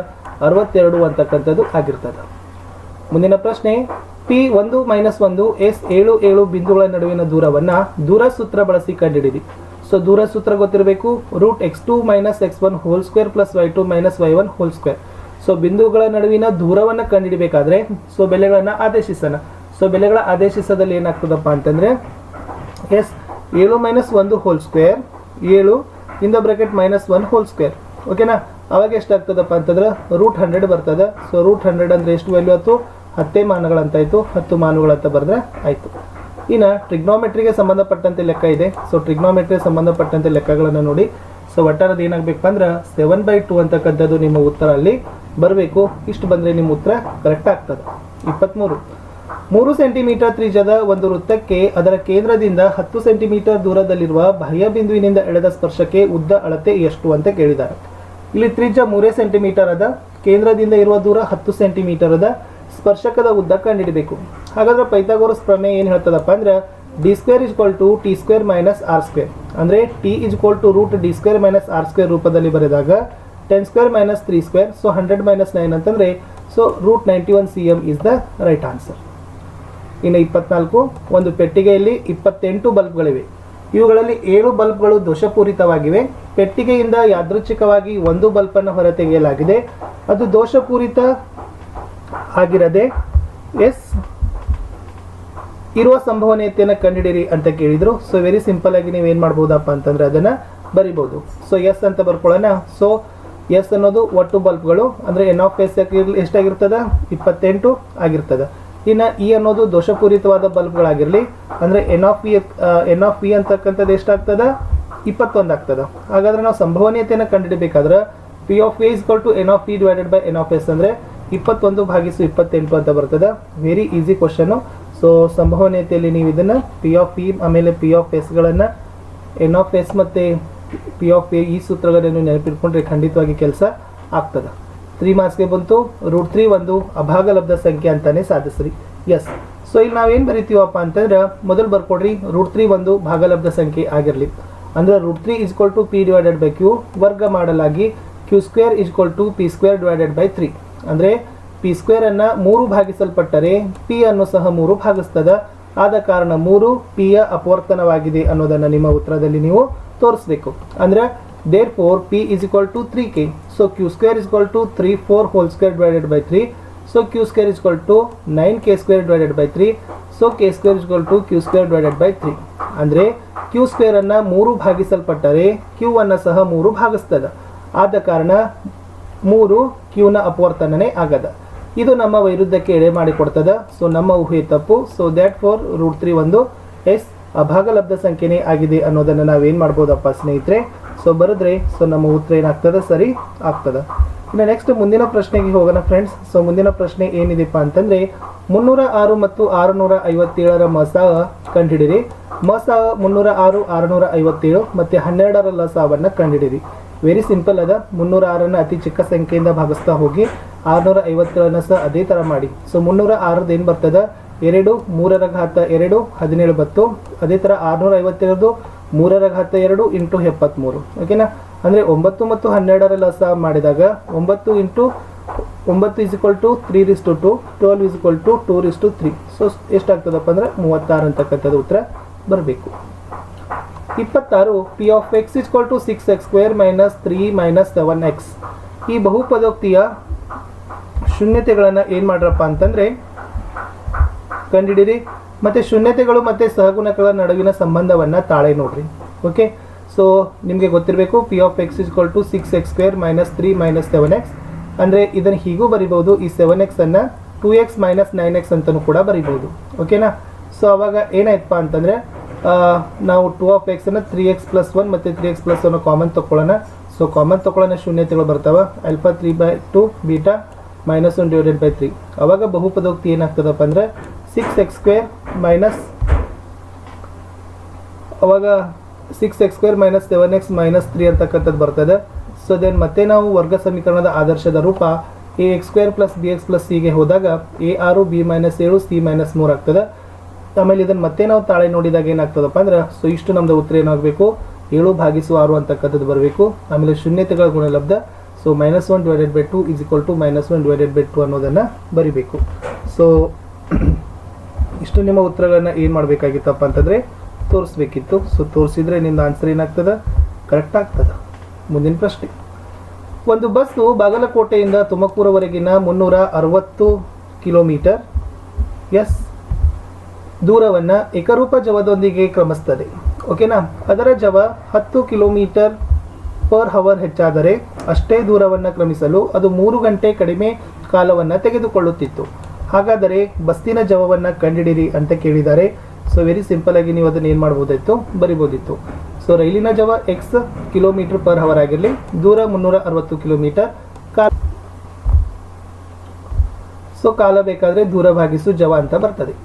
ಅರವತ್ತೆರಡು ಅಂತಕ್ಕಂಥದ್ದು ಆಗಿರ್ತದೆ. ಮುಂದಿನ ಪ್ರಶ್ನೆ ಪಿ ಒಂದು ಮೈನಸ್ ಒಂದು ಎಸ್ ಏಳು ಏಳು ಬಿಂದುಗಳ ನಡುವಿನ ದೂರವನ್ನು ದೂರ ಸೂತ್ರ ಬಳಸಿ ಕಂಡುಹಿಡಿದಿ ಸೊ ದೂರ ಸೂತ್ರ ಗೊತ್ತಿರಬೇಕು? Root X two minus X one whole square plus Y two minus Y one whole square so ಬಿಂದುಗಳ ನಡುವಿನ ದೂರವನ್ನು ಕಂಡುಹಿಡಿಬೇಕಾದ್ರೆ ಸೊ ಬೆಲೆಗಳನ್ನು ಆದೇಶಿಸೋಣ. ಸೊ ಬೆಲೆಗಳ ಆದೇಶಿಸದಲ್ಲಿ ಏನಾಗ್ತದಪ್ಪ ಅಂತಂದರೆ ಎಸ್ ಏಳು ಮೈನಸ್ ಒಂದು ಹೋಲ್ ಸ್ಕ್ವೇರ್ ಏಳು ಇಂದ bracket minus one whole square ಓಕೆನಾ ಅವಾಗ ಎಷ್ಟಾಗ್ತದಪ್ಪ ಅಂತಂದ್ರೆ ರೂಟ್ ಹಂಡ್ರೆಡ್ ಬರ್ತದೆ. ಸೊ ರೂಟ್ ಹಂಡ್ರೆಡ್ ಅಂದರೆ ಎಷ್ಟು ವ್ಯಾಲ್ಯೂ ಆಯ್ತು? ಹತ್ತೇ ಮಾನಗಳಂತಾಯಿತು ಹತ್ತು ಮಾನುಗಳಂತ ಬರೆದ್ರೆ ಆಯಿತು. ಇನ್ನು ಟ್ರಿಗ್ನೋಮೆಟ್ರಿಗೆ ಸಂಬಂಧಪಟ್ಟಂತೆ ಲೆಕ್ಕ ಇದೆ. ಸೊ ಟ್ರಿಗ್ನೋಮೆಟ್ರಿಗೆ ಸಂಬಂಧಪಟ್ಟಂತೆ ಲೆಕ್ಕಗಳನ್ನು ನೋಡಿ. ಸೊ ಒಟ್ಟಾರದು ಏನಾಗಬೇಕು ಸೆವೆನ್ ಬೈ ಟು ಅಂತಕ್ಕಂಥದ್ದು ನಿಮ್ಮ ಉತ್ತರ ಅಲ್ಲಿ ಬರಬೇಕು. ಇಷ್ಟು ಬಂದರೆ ನಿಮ್ಮ ಉತ್ತರ ಕರೆಕ್ಟ್ ಆಗ್ತದೆ. ಇಪ್ಪತ್ತ್ಮೂರು ಮೂರು ಸೆಂಟಿಮೀಟರ್ ತ್ರಿಜದ ಒಂದು ವೃತ್ತಕ್ಕೆ ಅದರ ಕೇಂದ್ರದಿಂದ ಹತ್ತು ಸೆಂಟಿಮೀಟರ್ ದೂರದಲ್ಲಿರುವ ಬಾಹ್ಯ ಬಿಂದುವಿನಿಂದ ಎಳೆದ ಸ್ಪರ್ಶಕ್ಕೆ ಉದ್ದ ಅಳತೆ ಎಷ್ಟು ಅಂತ ಕೇಳಿದ್ದಾರೆ. ಇಲ್ಲಿ ತ್ರಿಜ್ಯ ಮೂರೇ ಸೆಂಟಿಮೀಟರ್ ಅದ. ಕೇಂದ್ರದಿಂದ ಇರುವ ದೂರ ಹತ್ತು ಸೆಂಟಿಮೀಟರ್ ಅದ. ಸ್ಪರ್ಶಕದ ಉದ್ದ ಕಂಡಿಡಬೇಕು ಹಾಗಾದ್ರೆ ಪೈಥಾಗೋರಸ್ ಪ್ರಮೇಯ ಏನು ಹೇಳ್ತದಪ್ಪ ಅಂದ್ರೆ D square is to T square minus R square ಅಂದರೆ T is to root D square minus R square ರೂಪದಲ್ಲಿ ಬರೆದಾಗ ten square minus three square so hundred minus nine ಅಂತಂದರೆ so root ninety one C M is the right answer ಇನ್ನು ಇಪ್ಪತ್ನಾಲ್ಕು, ಒಂದು ಪೆಟ್ಟಿಗೆಯಲ್ಲಿ ಇಪ್ಪತ್ತೆಂಟು ಬಲ್ಬ್ಗಳಿವೆ. ಇವುಗಳಲ್ಲಿ ಏಳು ಬಲ್ಬ್ಗಳು ದೋಷಪೂರಿತವಾಗಿವೆ. ಪೆಟ್ಟಿಗೆಯಿಂದ ಯಾದೃಚ್ಛಿಕವಾಗಿ ಒಂದು ಬಲ್ಬನ್ನು ಹೊರತೆಗೆಯಲಾಗಿದೆ. ಅದು ದೋಷಪೂರಿತ ಆಗಿರದೆ ಎಸ್ ಇರುವ ಸಂಭವನೀಯತೆಯನ್ನು ಕಂಡುಹಿಡಿಯಿರಿ ಅಂತ ಕೇಳಿದ್ರು. ಸೊ ವೆರಿ ಸಿಂಪಲ್ ಆಗಿ ನೀವು ಏನು ಮಾಡ್ಬೋದಪ್ಪ ಅಂತಂದ್ರೆ ಅದನ್ನ ಬರಿಬೋದು. ಸೊ ಎಸ್ ಅಂತ ಬರ್ಕೊಳ್ಳೋಣ. ಸೊ ಎಸ್ ಅನ್ನೋದು ಒಟ್ಟು ಬಲ್ಬ್ಗಳು, ಅಂದ್ರೆ ಎನ್ ಆಫ್ ಎಸ್ ಎಷ್ಟಾಗಿರ್ತದ? ಇಪ್ಪತ್ತೆಂಟು ಆಗಿರ್ತದ. ಇನ್ನು ಇ ಅನ್ನೋದು ದೋಷಪೂರಿತವಾದ ಬಲ್ಬ್ಗಳಾಗಿರಲಿ, ಅಂದ್ರೆ N of P N of P ಅಂತಕ್ಕಂಥದ್ದು ಎಷ್ಟಾಗ್ತದ? ಇಪ್ಪತ್ತೊಂದು ಆಗ್ತದ. ಹಾಗಾದ್ರೆ ನಾವು ಸಂಭವನೀಯತೆಯನ್ನು ಕಂಡುಹಿಡಬೇಕಾದ್ರೆ P of A is equal to N of P divided by N of S ಅಂದ್ರೆ ಇಪ್ಪತ್ತೊಂದು ಭಾಗಿಸು ಇಪ್ಪತ್ತೆಂಟು ಅಂತ ಬರ್ತದೆ. ವೆರಿ ಈಸಿ ಕ್ವಶನು ಸೊ ಸಂಭವನೀಯತೆಯಲ್ಲಿ ನೀವು ಇದನ್ನ ಪಿ ಆಫ್ ಪಿ ಆಮೇಲೆ ಪಿ ಆಫ್ ಎಸ್ಗಳನ್ನು ಎನ್ ಆಫ್ ಎಸ್ ಮತ್ತು ಪಿ ಆಫ್ ಎ ಈ ಸೂತ್ರಗಳನ್ನು ನೆನಪಿಟ್ಕೊಂಡ್ರೆ ಖಂಡಿತವಾಗಿ ಕೆಲಸ ಆಗ್ತದೆ. ತ್ರೀ ಮಾರ್ಕ್ಸ್ಗೆ ಬಂತು. ರೂಟ್ ತ್ರೀ ಒಂದು ಅಭಾಗಲಬ್ಧ ಸಂಖ್ಯೆ ಅಂತಾನೆ ಸಾಧಿಸ್ರಿ. ಎಸ್ ಸೊ ಇಲ್ಲಿ ನಾವೇನು ಬರಿತೀವಪ್ಪ ಅಂತಂದ್ರೆ ಮೊದಲು ಬರ್ಕೊಡ್ರಿ. ರೂಟ್ ತ್ರೀ ಒಂದು ಭಾಗಲಬ್ಧ ಸಂಖ್ಯೆ ಆಗಿರಲಿ. ಅಂದ್ರೆ root three is equal to P divided by Q ವರ್ಗ ಮಾಡಲಾಗಿ Q square is equal to P square divided by three ಅಂದರೆ ಪಿ ಸ್ಕ್ವೇರ್ ಅನ್ನ ಮೂರು ಭಾಗಿಸಲ್ಪಟ್ಟರೆ ಪಿ ಅನ್ನು ಸಹ ಮೂರು ಭಾಗಿಸ್ತದ. ಆದ ಕಾರಣ ಮೂರು ಪಿಯ ಅಪವರ್ತನವಾಗಿದೆ ಅನ್ನೋದನ್ನು ನಿಮ್ಮ ಉತ್ತರದಲ್ಲಿ ನೀವು ತೋರಿಸ್ಬೇಕು. ಅಂದರೆ therefore P is equal to three K so Q square is equal to three four whole square divided by three so Q square is equal to nine K square divided by three so K square is equal to Q square divided by three ಅಂದರೆ Q ಸ್ಕ್ವೇರನ್ನು ಮೂರು ಭಾಗಿಸಲ್ಪಟ್ಟರೆ Q ಅನ್ನು ಸಹ ಮೂರು ಭಾಗಿಸ್ತದ. ಆದ ಕಾರಣ ಮೂರು ಕ್ಯೂನ ಅಪವರ್ತನನೇ ಆಗದ. ಇದು ನಮ್ಮ ವೈರುದ್ಧಕ್ಕೆ ಎಡೆ ಮಾಡಿಕೊಡ್ತದ. ಸೊ ನಮ್ಮ ಊಹೆ ತಪ್ಪು. So that four root three ಒಂದು ಎಸ್ ಅಭಾಗಲಬ್ಧ ಸಂಖ್ಯೆನೇ ಆಗಿದೆ ಅನ್ನೋದನ್ನು ನಾವೇನು ಮಾಡ್ಬೋದಪ್ಪ ಸ್ನೇಹಿತರೆ? ಸೊ ಬರೆದ್ರೆ ಸೊ ನಮ್ಮ ಉತ್ತರ ಏನಾಗ್ತದೆ? ಸರಿ, ಆಗ್ತದ. ಇನ್ನು ನೆಕ್ಸ್ಟ್ ಮುಂದಿನ ಪ್ರಶ್ನೆಗೆ ಹೋಗೋಣ ಫ್ರೆಂಡ್ಸ್ ಸೊ ಮುಂದಿನ ಪ್ರಶ್ನೆ ಏನಿದೆಪ್ಪ ಅಂತಂದರೆ, ಮುನ್ನೂರ ಆರು ಮತ್ತು ಆರುನೂರ ಐವತ್ತೇಳರ ಮಸಾವ ಕಂಡುಹಿಡಿರಿ ಮಸಾವ ಮುನ್ನೂರ ಆರು, ಆರುನೂರ ಐವತ್ತೇಳು ಮತ್ತು ಹನ್ನೆರಡರ ಲಸಾವನ್ನ ಕಂಡುಹಿಡಿರಿ ವೆರಿ ಸಿಂಪಲ್ ಅದ. ಮುನ್ನೂರ ಆರನ್ನ ಅತಿ ಚಿಕ್ಕ ಸಂಖ್ಯೆಯಿಂದ ಭಾಗಿಸ್ತಾ ಹೋಗಿ ಆರುನೂರ ಐವತ್ತೇಳನ್ನ ಸಹ ಅದೇ ಥರ ಮಾಡಿ. ಸೊ ಮುನ್ನೂರ ಆರದ್ದು ಏನು ಬರ್ತದ? ಎರಡು ಮೂರರ ಘಾತ ಎರಡು, ಹದಿನೇಳು ಬತ್ತು. ಅದೇ ಥರ ಆರುನೂರ ಐವತ್ತೆರಡು ಮೂರರ ಘಾತ ಎರಡು ಇಂಟು ಎಪ್ಪತ್ತ್ಮೂರು ಓಕೆನಾ ಅಂದರೆ ಒಂಬತ್ತು ಮತ್ತು ಹನ್ನೆರಡರ ಲಸ ಮಾಡಿದಾಗ ಒಂಬತ್ತು ಇಂಟು ಒಂಬತ್ತು is equal to three raise to two twelve is equal to two raise to three so ಎಷ್ಟಾಗ್ತದಪ್ಪ ಅಂದರೆ ಮೂವತ್ತಾರು ಅಂತಕ್ಕಂಥದ್ದು ಉತ್ತರ ಬರಬೇಕು. ಇಪ್ಪತ್ತಾರು P of X is equal to six X square minus three minus seven X ಈ ಬಹುಪದೋಕ್ತಿಯ ಶೂನ್ಯತೆಗಳನ್ನು ಏನು ಮಾಡ್ರಪ್ಪ ಅಂತಂದರೆ, ಕಂಡಿಡಿರಿ. ಮತ್ತು ಶೂನ್ಯತೆಗಳು ಮತ್ತು ಸಹಗುಣಕಗಳ ನಡುವಿನ ಸಂಬಂಧವನ್ನು ತಾಳೆ ನೋಡ್ರಿ. ಓಕೆ ಸೊ ನಿಮಗೆ ಗೊತ್ತಿರಬೇಕು P of X is equal to six X square minus three minus seven X ಅಂದರೆ ಇದನ್ನು ಹೀಗೂ ಬರಿಬೋದು ಈ seven ಎಕ್ಸನ್ನು two X minus nine X ಅಂತಲೂ ಕೂಡ ಬರಿಬೋದು ಓಕೆನಾ ಸೊ ಅವಾಗ ಏನಾಯ್ತಪ್ಪ ಅಂತಂದರೆ ನಾವು ಟೂ ಆಫ್ ಎಕ್ಸನ್ನು ತ್ರೀ ಎಕ್ಸ್ ಪ್ಲಸ್ ಒನ್ ಮತ್ತು three X plus one common ತೊಗೊಳ್ಳೋಣ ಸೊ ಕಾಮನ್ ತೊಗೊಳ್ಳೋಣ ಶೂನ್ಯತೆಗಳು ಬರ್ತಾವೆ. Alpha three by two beta minus one divided by three ಅವಾಗ ಬಹುಪದೋಕ್ತಿ ಏನಾಗ್ತದಪ್ಪ ಅಂದರೆ ಸಿಕ್ಸ್ ಎಕ್ಸ್ ಸ್ಕ್ವೇರ್ ಮೈನಸ್ ಅವಾಗ six X square minus seven X minus three ಅಂತಕ್ಕಂಥದ್ದು ಬರ್ತದೆ. ಸೊ ದೆನ್ ಮತ್ತೆ ನಾವು ವರ್ಗ ಸಮೀಕರಣದ ಆದರ್ಶದ ರೂಪ A X square plus B X plus ಸಿಗೆ ಹೋದಾಗ ಎ ಆರು ಬಿ ಮೈನಸ್ ಏಳು ಸಿ ಮೈನಸ್ ಮೂರು ಆಗ್ತದೆ. ಆಮೇಲೆ ಇದನ್ನು ಮತ್ತೆ ನಾವು ತಾಳೆ ನೋಡಿದಾಗ ಏನಾಗ್ತದಪ್ಪ ಅಂದ್ರೆ, ಸೊ, ಇಷ್ಟು ನಮ್ದು ಉತ್ತರ ಏನಾಗಬೇಕು? ಏಳು ಭಾಗಿಸು ಆರು ಅಂತಕ್ಕಂಥದ್ದು ಬರಬೇಕು. ಆಮೇಲೆ ಶೂನ್ಯತೆಗಳ ಗುಣಲಬ್ಧ. So minus one divided by two is equal to minus one divided by two ಅನ್ನೋದನ್ನು ಬರಿಬೇಕು. ಸೊ ಇಷ್ಟು ನಿಮ್ಮ ಉತ್ತರಗಳನ್ನು ಏನು ಮಾಡಬೇಕಾಗಿತ್ತಪ್ಪ ಅಂತಂದರೆ, ತೋರಿಸ್ಬೇಕಿತ್ತು. ಸೊ ತೋರಿಸಿದ್ರೆ ನಿಮ್ದು ಆನ್ಸರ್ ಏನಾಗ್ತದೆ? ಕರೆಕ್ಟ್ ಆಗ್ತದೆ. ಮುಂದಿನ ಪ್ರಶ್ನೆ. ಒಂದು ಬಸ್ಸು ಬಾಗಲಕೋಟೆಯಿಂದ ತುಮಕೂರವರೆಗಿನ ಮುನ್ನೂರ ಅರವತ್ತು ಕಿಲೋಮೀಟರ್ ಎಸ್ ದೂರವನ್ನು ಏಕರೂಪ ಜವದೊಂದಿಗೆ ಕ್ರಮಿಸ್ತದೆ. ಓಕೆನಾ ಅದರ ಜವ ಹತ್ತು ಕಿಲೋಮೀಟರ್ ಪರ್ ಹವರ್ ಹೆಚ್ಚಾದರೆ ಅಷ್ಟೇ ದೂರವನ್ನು ಕ್ರಮಿಸಲು ಅದು ಮೂರು ಗಂಟೆ ಕಡಿಮೆ ಕಾಲವನ್ನು ತೆಗೆದುಕೊಳ್ಳುತ್ತಿತ್ತು. ಹಾಗಾದರೆ ಬಸ್ತಿನ ಜವವನ್ನು ಕಂಡಿಡಿರಿ ಅಂತ ಕೇಳಿದ್ದಾರೆ ಸೊ ವೆರಿ ಸಿಂಪಲ್ ಆಗಿ ನೀವು ಅದನ್ನು ಏನು ಮಾಡ್ಬೋದಿತ್ತು ಬರಿಬೋದಿತ್ತು. ಸೊ ರೈಲಿನ ಜವ ಎಕ್ಸ್ ಕಿಲೋಮೀಟರ್ ಪರ್ ಹವರ್ ಆಗಿರಲಿ, ದೂರ ಮುನ್ನೂರ ಅರವತ್ತು ಕಿಲೋಮೀಟರ್ ಕಾಲ ಸೊ ಕಾಲ ಬೇಕಾದರೆ ದೂರ ಭಾಗಿಸು ಜವ ಅಂತ ಬರ್ತದೆ.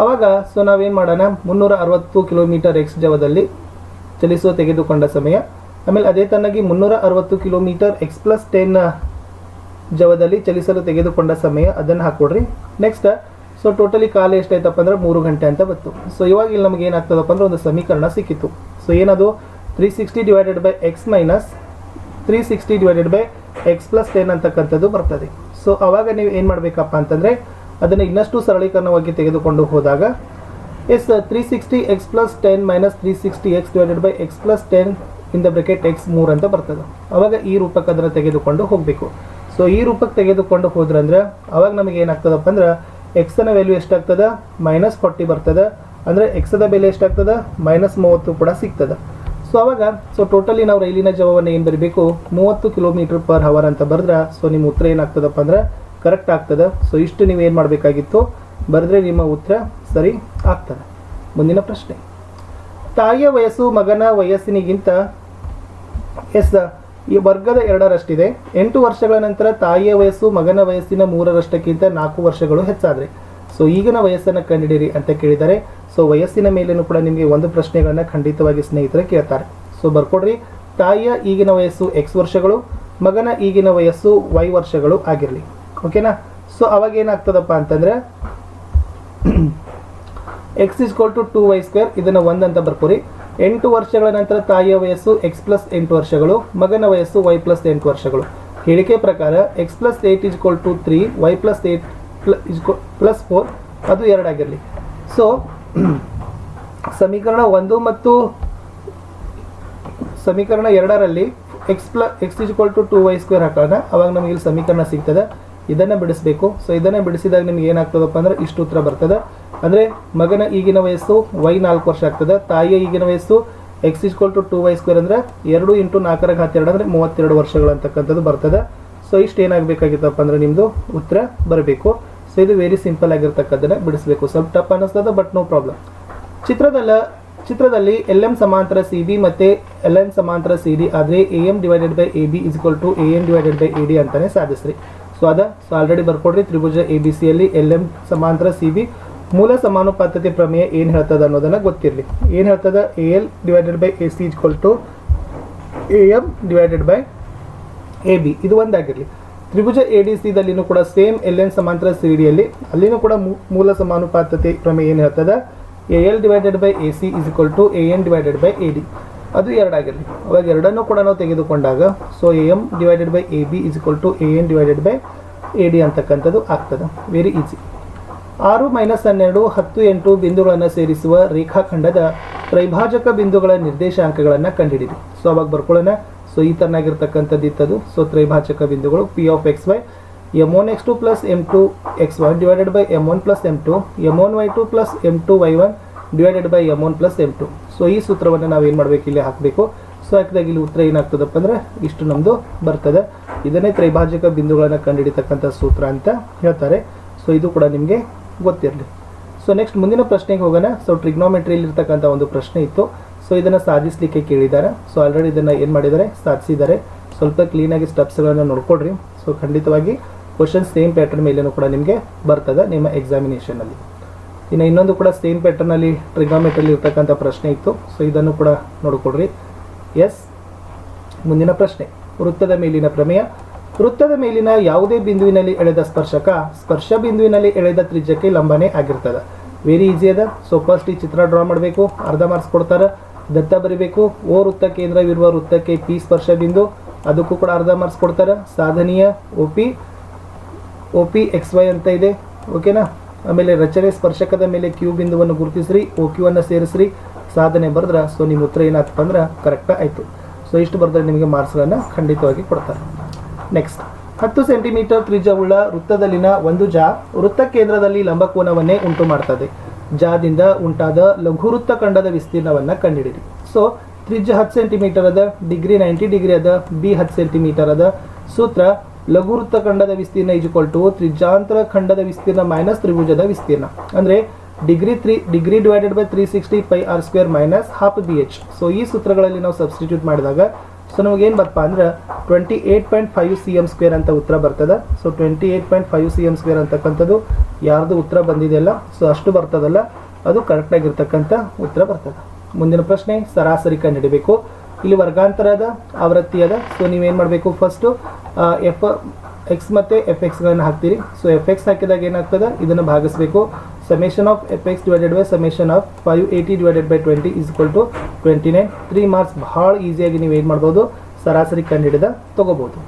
ಅವಾಗ ಸೊ ನಾವೇನು ಮಾಡೋಣ, ಮುನ್ನೂರ ಅರವತ್ತು ಕಿಲೋಮೀಟರ್ ಎಕ್ಸ್ ಜವದಲ್ಲಿ ಚಲಿಸುವ ತೆಗೆದುಕೊಂಡ ಸಮಯ. ಆಮೇಲೆ ಅದೇ ತನ್ನಾಗಿ ಮುನ್ನೂರ ಅರವತ್ತು ಕಿಲೋಮೀಟರ್ ಎಕ್ಸ್ ಪ್ಲಸ್ ಟೆನ್ ಜವದಲ್ಲಿ ಚಲಿಸಲು ತೆಗೆದುಕೊಂಡ ಸಮಯ, ಅದನ್ನು ಹಾಕ್ಕೊಡ್ರಿ ನೆಕ್ಸ್ಟ್ ಸೊ ಟೋಟಲಿ ಕಾಲ ಎಷ್ಟಾಯ್ತಪ್ಪ ಅಂದ್ರೆ ಮೂರು ಗಂಟೆ ಅಂತ ಬಂತು. ಸೊ ಇವಾಗ ಇಲ್ಲಿ ನಮಗೆ ಏನಾಗ್ತದಪ್ಪ ಅಂದ್ರೆ ಒಂದು ಸಮೀಕರಣ ಸಿಕ್ಕಿತ್ತು ಸೊ ಏನದು? Three sixty divided by X minus three sixty divided by X plus ten ಅಂತಕ್ಕಂಥದ್ದು ಬರ್ತದೆ. ಸೊ ಅವಾಗ ನೀವು ಏನು ಮಾಡಬೇಕಪ್ಪ ಅಂತಂದರೆ ಅದನ್ನು ಇನ್ನಷ್ಟು ಸರಳೀಕರಣವಾಗಿ ತೆಗೆದುಕೊಂಡು ಹೋದಾಗ, S three sixty X plus ten minus three sixty X divided by X plus ten in the bracket X ಮೂರು ಅಂತ ಬರ್ತದೆ. ಅವಾಗ ಈ ರೂಪಕ್ಕೆ ಅದನ್ನು ತೆಗೆದುಕೊಂಡು ಹೋಗಬೇಕು. ಸೊ ಈ ರೂಪಕ್ಕೆ ತೆಗೆದುಕೊಂಡು ಹೋದ್ರಂದ್ರೆ ಅವಾಗ ನಮಗೆ ಏನಾಗ್ತದಪ್ಪ ಅಂದ್ರೆ ಎಕ್ಸನ ವ್ಯಾಲ್ಯೂ ಎಷ್ಟಾಗ್ತದೆ? ಮೈನಸ್ ಫಾರ್ಟಿ ಬರ್ತದೆ. ಅಂದರೆ ಎಕ್ಸದ ಬೆಲೆ ಎಷ್ಟಾಗ್ತದೆ? ಮೈನಸ್ ಮೂವತ್ತು ಕೂಡ ಸಿಗ್ತದೆ. ಸೊ ಅವಾಗ ಸೊ ಟೋಟಲಿ ನಾವು ರೈಲಿನ ಜವವನ್ನು ಏನು ಬರಬೇಕು? ಮೂವತ್ತು ಕಿಲೋಮೀಟರ್ ಪರ್ ಹವರ್ ಅಂತ ಬರೆದ್ರೆ ಸೊ ನಿಮ್ಮ ಉತ್ತರ ಏನಾಗ್ತದಪ್ಪ ಅಂದ್ರೆ ಕರೆಕ್ಟ್ ಆಗ್ತದೆ? ಸೊ ಇಷ್ಟು ನೀವು ಏನು ಮಾಡಬೇಕಾಗಿತ್ತು? ಬರೆದ್ರೆ ನಿಮ್ಮ ಉತ್ತರ ಸರಿ ಆಗ್ತದೆ. ಮುಂದಿನ ಪ್ರಶ್ನೆ. ತಾಯಿಯ ವಯಸ್ಸು ಮಗನ ವಯಸ್ಸಿನಿಗಿಂತ ಎಸ್ ಈ ವರ್ಗದ ಎರಡರಷ್ಟಿದೆ. ಎಂಟು ವರ್ಷಗಳ ನಂತರ ತಾಯಿಯ ವಯಸ್ಸು ಮಗನ ವಯಸ್ಸಿನ ಮೂರರಷ್ಟಕ್ಕಿಂತ ನಾಲ್ಕು ವರ್ಷಗಳು ಹೆಚ್ಚಾದರೆ. ಸೊ ಈಗಿನ ವಯಸ್ಸನ್ನು ಕಂಡುಹಿಡಿಯಿರಿ ಅಂತ ಕೇಳಿದರೆ ಸೊ ವಯಸ್ಸಿನ ಮೇಲೇನು ಕೂಡ ನಿಮಗೆ ಒಂದು ಪ್ರಶ್ನೆಗಳನ್ನು ಖಂಡಿತವಾಗಿ ಸ್ನೇಹಿತರೆ ಕೇಳ್ತಾರೆ. ಸೊ ಬರ್ಕೊಡ್ರಿ. ತಾಯಿಯ ಈಗಿನ ವಯಸ್ಸು ಎಕ್ಸ್ ವರ್ಷಗಳು, ಮಗನ ಈಗಿನ ವಯಸ್ಸು ವೈ ವರ್ಷಗಳು ಆಗಿರಲಿ. ಓಕೆನಾ ಸೊ ಅವಾಗ ಏನಾಗ್ತದಪ್ಪ ಅಂತಂದ್ರೆ X is equal to two Y square ಇದನ್ನು ಒಂದು ಅಂತ ಬರ್ಕೋರಿ ಎಂಟು ವರ್ಷಗಳ ನಂತರ ತಾಯಿಯ ವಯಸ್ಸು ಎಕ್ಸ್ ಪ್ಲಸ್ ಎಂಟು ವರ್ಷಗಳು, ಮಗನ ವಯಸ್ಸು ವೈ ಪ್ಲಸ್ ಎಂಟು ವರ್ಷಗಳು. ಹೇಳಿಕೆ ಪ್ರಕಾರ x plus eight equal to three y plus eight plus four ಅದು ಎರಡಾಗಿರಲಿ ಸೊ ಸಮೀಕರಣ ಒಂದು ಮತ್ತು ಸಮೀಕರಣ ಎರಡರಲ್ಲಿ X plus X is equal to two Y square ಹಾಕೋಣ. ಅವಾಗ ನಮಗೆ ಇಲ್ಲಿ ಸಮೀಕರಣ ಸಿಗ್ತದೆ. ಇದನ್ನು ಬಿಡಿಸಬೇಕು. ಸೊ ಇದನ್ನು ಬಿಡಿಸಿದಾಗ ನಿಮ್ಗೆ ಏನಾಗ್ತದಪ್ಪ ಅಂದ್ರೆ ಇಷ್ಟು ಉತ್ತರ ಬರ್ತದೆ. ಅಂದರೆ ಮಗನ ಈಗಿನ ವಯಸ್ಸು ವೈ ನಾಲ್ಕು ವರ್ಷ ಆಗ್ತದೆ. ತಾಯಿಯ ಈಗಿನ ವಯಸ್ಸು X is equal to two Y square ಅಂದರೆ ಎರಡು ಇಂಟು ನಾಲ್ಕರ ಹತ್ತೆರಡು ಅಂದರೆ ಮೂವತ್ತೆರಡು ವರ್ಷಗಳು ಅಂತಕ್ಕಂಥದ್ದು ಬರ್ತದೆ. ಸೊ ಇಷ್ಟು ಏನಾಗಬೇಕಾಗಿತ್ತಪ್ಪ ಅಂದ್ರೆ ನಿಮ್ಮದು ಉತ್ತರ ಬರಬೇಕು. ಸೊ ಇದು ವೆರಿ ಸಿಂಪಲ್ ಆಗಿರ್ತಕ್ಕದ್ದನ್ನು ಬಿಡಿಸ್ಬೇಕು. ಸ್ವಲ್ಪ ಟಪ್ ಅನ್ನಿಸ್ತದೆ ಬಟ್ ನೋ ಪ್ರಾಬ್ಲಮ್ ಚಿತ್ರದಲ್ಲ, ಚಿತ್ರದಲ್ಲಿ ಎಲ್ ಎಂ ಸಮಾಂತರ ಸಿ ಬಿ ಮತ್ತು ಎಲ್ ಎನ್ ಸಮಾಂತರ ಸಿ ಡಿ ಆದರೆ A M divided by A B is to A M divided by A D ಅಂತಾನೆ ಸಾಧಿಸ್ರಿ. ಸೊ ಅದ ಸೊ ಆಲ್ರೆಡಿ ಬರ್ಕೊಡ್ರಿ. ತ್ರಿಭುಜ ಎ ಬಿ ಸಿಯಲ್ಲಿ ಎಲ್ ಎಂ ಸಮಾಂತರ ಸಿ ಬಿ ಮೂಲ ಸಮಾನುಪಾತತೆ ಪ್ರಮೇಯ ಏನು ಹೇಳ್ತದ ಅನ್ನೋದನ್ನ ಗೊತ್ತಿರಲಿ. ಏನು ಹೇಳ್ತದ? A L divided by A C is equal to A M divided by A B ಇದು ಒಂದಾಗಿರಲಿ. ತ್ರಿಭುಜ ಎ ಡಿ ಸಿದಲ್ಲಿನೂ ಕೂಡ ಸೇಮ್ ಎಲ್ ಎನ್ ಸಮಾಂತರ ಸಿ ಡಿಯಲ್ಲಿ ಅಲ್ಲಿನೂ ಕೂಡ ಮೂಲ ಸಮಾನುಪಾತತೆ ಪ್ರಮೇಯ ಏನು ಹೇಳ್ತದ? A L divided by A C is equal to A N divided by A D ಅದು ಎರಡಾಗಿರಲಿ ಅವಾಗ ಎರಡನ್ನೂ ಕೂಡ ನಾವು ತೆಗೆದುಕೊಂಡಾಗ so A M divided by A B is equal to A N divided by A D ಅಂತಕ್ಕಂಥದ್ದು ಆಗ್ತದೆ. Very easy ಆರು ಮೈನಸ್ ಹನ್ನೆರಡು, ಹತ್ತು ಎಂಟು ಬಿಂದುಗಳನ್ನು ಸೇರಿಸುವ ರೇಖಾಖಂಡದ ತ್ರೈಭಾಜಕ ಬಿಂದುಗಳ ನಿರ್ದೇಶಾಂಕಗಳನ್ನು ಕಂಡುಹಿಡಿದು ಸೊ ಅವಾಗ ಬರ್ಕೊಳ್ಳೋಣ. ಸೊ ಈ ಥರನಾಗಿರ್ತಕ್ಕಂಥದ್ದು ಇತ್ತದು. ಸೊ ತ್ರೈಭಾಜಕ ಬಿಂದುಗಳು P of X Y M one X two plus M two X one divided by M one plus M two M one Y two plus M two Y one divided by M one plus M two so ಈ ಸೂತ್ರವನ್ನು ನಾವು ಏನು ಮಾಡಬೇಕು? ಇಲ್ಲಿ ಹಾಕಬೇಕು. So ಹಾಕಿದಾಗ ಇಲ್ಲಿ ಉತ್ತರ ಏನಾಗ್ತದಪ್ಪ ಅಂದರೆ ಇಷ್ಟು ನಮ್ಮದು ಬರ್ತದೆ. ಇದನ್ನೇ ತ್ರೈಭಾಜಕ ಬಿಂದುಗಳನ್ನು ಕಂಡುಹಿಡಿತಕ್ಕಂಥ ಸೂತ್ರ ಅಂತ ಹೇಳ್ತಾರೆ. ಸೊ ಇದು ಕೂಡ ನಿಮಗೆ ಗೊತ್ತಿರಲಿ. ಸೊ ನೆಕ್ಸ್ಟ್ ಮುಂದಿನ ಪ್ರಶ್ನೆಗೆ ಹೋಗೋಣ. ಸೊ ಟ್ರಿಗ್ನೋಮೆಟ್ರಿಯಲ್ಲಿ ಇರ್ತಕ್ಕಂಥ ಒಂದು ಪ್ರಶ್ನೆ ಇತ್ತು. ಸೊ ಇದನ್ನು ಸಾಧಿಸಲಿಕ್ಕೆ ಕೇಳಿದ್ದಾರೆ. ಸೊ ಆಲ್ರೆಡಿ ಇದನ್ನು ಏನು ಮಾಡಿದ್ದಾರೆ? ಸಾಧಿಸಿದ್ದಾರೆ. ಸ್ವಲ್ಪ ಕ್ಲೀನಾಗಿ ಸ್ಟೆಪ್ಸ್ಗಳನ್ನು ನೋಡ್ಕೊಡ್ರಿ ಸೊ ಖಂಡಿತವಾಗಿ ಕ್ವಶನ್ ಸೇಮ್ ಪ್ಯಾಟರ್ನ್ ಮೇಲೇನೂ ಕೂಡ ನಿಮಗೆ ಬರ್ತದೆ ನಿಮ್ಮ ಎಕ್ಸಾಮಿನೇಷನಲ್ಲಿ ಇನ್ನು ಇನ್ನೊಂದು ಕೂಡ ಸ್ಟೇನ್ ಪ್ಯಾಟರ್ನಲ್ಲಿ ಟ್ರಿಗಾಮೆಟ್ರಲ್ಲಿ ಇರ್ತಕ್ಕಂಥ ಪ್ರಶ್ನೆ ಇತ್ತು. ಸೊ ಇದನ್ನು ಕೂಡ ನೋಡಿಕೊಡ್ರಿ ಎಸ್ ಮುಂದಿನ ಪ್ರಶ್ನೆ. ವೃತ್ತದ ಮೇಲಿನ ಪ್ರಮೇಯ. ವೃತ್ತದ ಮೇಲಿನ ಯಾವುದೇ ಬಿಂದುವಿನಲ್ಲಿ ಎಳೆದ ಸ್ಪರ್ಶಕ, ಸ್ಪರ್ಶ ಬಿಂದುವಿನಲ್ಲಿ ಎಳೆದ ತ್ರಿಜ್ಯಕ್ಕೆ ಲಂಬನೆ ಆಗಿರ್ತದೆ. ವೆರಿ ಈಸಿ ಅದ. ಸೊ ಫಸ್ಟ್ ಈ ಚಿತ್ರ ಡ್ರಾ ಮಾಡಬೇಕು. ಅರ್ಧ ಮಾರ್ಕ್ಸ್ ಕೊಡ್ತಾರೆ. ದತ್ತ ಬರಿಬೇಕು. ಓ ವೃತ್ತ ಕೇಂದ್ರವಿರುವ ವೃತ್ತಕ್ಕೆ ಪಿ ಸ್ಪರ್ಶ ಬಿಂದು. ಅದಕ್ಕೂ ಕೂಡ ಅರ್ಧ ಮಾರ್ಕ್ಸ್ ಕೊಡ್ತಾರೆ. ಸಾಧನೀಯ O P O P X Y ಅಂತ ಇದೆ. ಓಕೆನಾ ಆಮೇಲೆ ರಚನೆ ಸ್ಪರ್ಶಕದ ಮೇಲೆ ಕ್ಯೂ ಬಿಂದುವನ್ನು ಗುರುತಿಸ್ರಿ ಓ ಕ್ಯೂ ಅನ್ನು ಸೇರಿಸ್ರಿ. ಸಾಧನೆ ಬರೆದ್ರೆ ಸೊ ನಿಮ್ಮ ಉತ್ತರ ಏನಾಯ್ತಪ್ಪ ಅಂದ್ರೆ ಕರೆಕ್ಟಾಗಿ ಆಯಿತು. ಸೊ ಇಷ್ಟು ಬರೆದ್ರೆ ನಿಮಗೆ ಮಾರ್ಕ್ಸ್ಗಳನ್ನು ಖಂಡಿತವಾಗಿ ಕೊಡ್ತಾರೆ. ನೆಕ್ಸ್ಟ್ ಹತ್ತು ಸೆಂಟಿಮೀಟರ್ ತ್ರಿಜ್ಯವುಳ್ಳ ವೃತ್ತದಲ್ಲಿನ ಒಂದು ಜಾ ವೃತ್ತ ಕೇಂದ್ರದಲ್ಲಿ ಲಂಬಕೋನವನ್ನೇ ಉಂಟು ಮಾಡ್ತದೆ. ಜಾದಿಂದ ಉಂಟಾದ ಲಘು ವೃತ್ತ ಖಂಡದ ವಿಸ್ತೀರ್ಣವನ್ನು ಕಂಡುಹಿಡಿರಿ ಸೊ ತ್ರಿಜ್ಯ ಹತ್ತು ಸೆಂಟಿಮೀಟರ್ ಅದ ಡಿಗ್ರಿ ನೈಂಟಿ ಡಿಗ್ರಿ ಅದ ಬಿ ಹತ್ತು ಸೆಂಟಿಮೀಟರ್ ಅದ. ಸೂತ್ರ ಲಘುವೃತ್ತ ಖಂಡದ ವಿಸ್ತೀರ್ಣ ಇಜುಕೊಲ್ ಟು ತ್ರಿಜಾಂತರ ಖಂಡದ ವಿಸ್ತೀರ್ಣ ಮೈನಸ್ ತ್ರಿಭುಜದ ವಿಸ್ತೀರ್ಣ. ಅಂದರೆ degree three degree divided by three sixty pi R square minus half B H so ಈ ಸೂತ್ರಗಳಲ್ಲಿ ನಾವು ಸಬ್ಸ್ಟಿಟ್ಯೂಟ್ ಮಾಡಿದಾಗ ಸೊ ನಮಗೇನು ಬರಪ್ಪ ಅಂದ್ರೆ twenty eight point five C M square ಅಂತ ಉತ್ತರ ಬರ್ತದೆ. So twenty eight point five C M square ಅಂತಕ್ಕಂಥದ್ದು ಯಾರ್ದು ಉತ್ತರ ಬಂದಿದೆಯಲ್ಲ ಸೊ ಅಷ್ಟು ಬರ್ತದಲ್ಲ. ಅದು ಕರೆಕ್ಟಾಗಿರ್ತಕ್ಕಂಥ ಉತ್ತರ ಬರ್ತದೆ. ಮುಂದಿನ ಪ್ರಶ್ನೆ, ಸರಾಸರಿ ಕಂಡುಹಿಡಬೇಕು ಇಲ್ಲಿ ವರ್ಗಾಂತರದ ಆವೃತ್ತಿ ಅದ. ಸೊ ನೀವೇನು ಮಾಡಬೇಕು ಫಸ್ಟು ಎಫ್ ಎಕ್ಸ್ ಮತ್ತು ಎಫ್ ಎಕ್ಸ್ಗಳನ್ನು ಹಾಕ್ತೀರಿ. ಸೊ ಎಫ್ ಎಕ್ಸ್ ಹಾಕಿದಾಗ ಏನಾಗ್ತದೆ? ಇದನ್ನು ಭಾಗಿಸಬೇಕು. Summation of F X divided by summation of five eighty divided by twenty is equal to twenty nine three marks ಭಾಳ ಈಸಿಯಾಗಿ ನೀವು ಏನು ಮಾಡ್ಬೋದು? ಸರಾಸರಿ ಕಂಡುಹಿಡಿದ ತೊಗೋಬೋದು.